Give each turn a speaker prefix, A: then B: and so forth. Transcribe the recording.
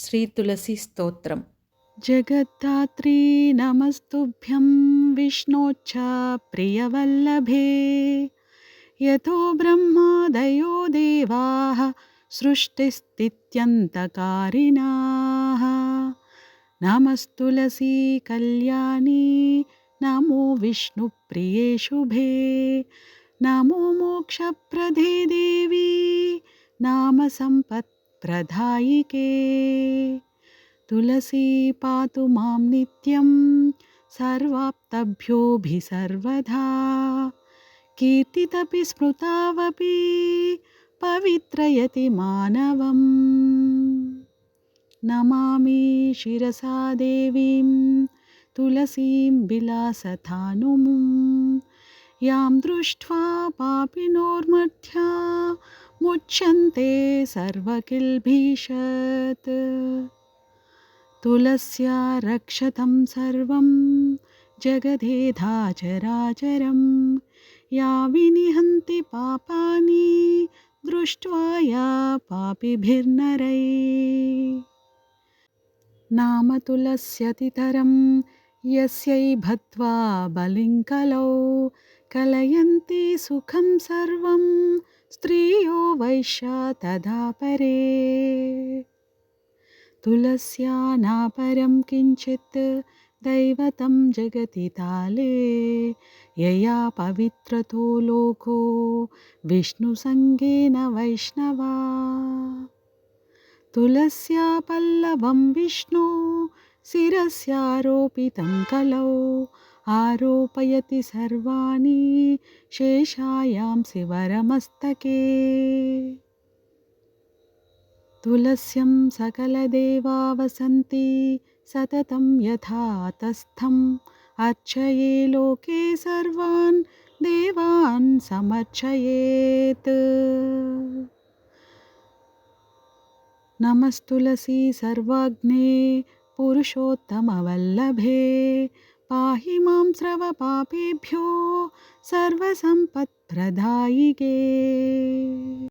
A: శ్రీ
B: తులసి స్తోత్రం. జగద్ధాత్రీ నమస్తుభ్యం విష్ణోచ్చ ప్రియవల్లభే. యతో బ్రహ్మాదయో దేవా సృష్టిస్థిత్యంతకారిణా. నమస్తులసీ కళ్యాణి నమో విష్ణుప్రియే శుభే. నమో మోక్షప్రదే దేవి నామ సంపత్ सम्पत्प्रदायिके तुलसी पातु माँ नित्यं सर्वाप्तभ्योऽभिसर्वधा कीर्तितपि स्मृतावपि पवित्रयति मानवम्। नमामि शिरसा देवीं तुलसीं विलासथानुमुं यां दृष्ट्वा पापिनोर्मध्या मुच्यन्ते सर्वकिल्भीषत्। तुलस्या रक्षतं सर्वं जगदेधाचराचरं या विनिहन्ति पापानि दृष्ट्वा या पापिभिर्नरै। नाम तुलस्यतितरं यस्यै भद्वा बलिङ्कलौ कलयन्ति सुखं सर्वं स्त्रियो वैश्या तदा परे। तुलस्या नापरं किञ्चित् दैवतं जगति ताले यया पवित्रतो लोको विष्णुसङ्गेन वैष्णवा। तुलस्या पल्लवं विष्णु शिरस्यारोपितं कलौ, आरोपयति सर्वाणि शेषायां शिवरमस्तके। तुलस्यं सकलदेवा वसन्ति सततं यथातस्थम्। अर्चये लोके सर्वान् देवान् समर्चयेत्। नमस्तुलसी सर्वाग्ने पुरुषोत्तमवल्लभे। पाहि माँ स्रवपापेभ्यो सर्वसम्पत्प्रदायिके।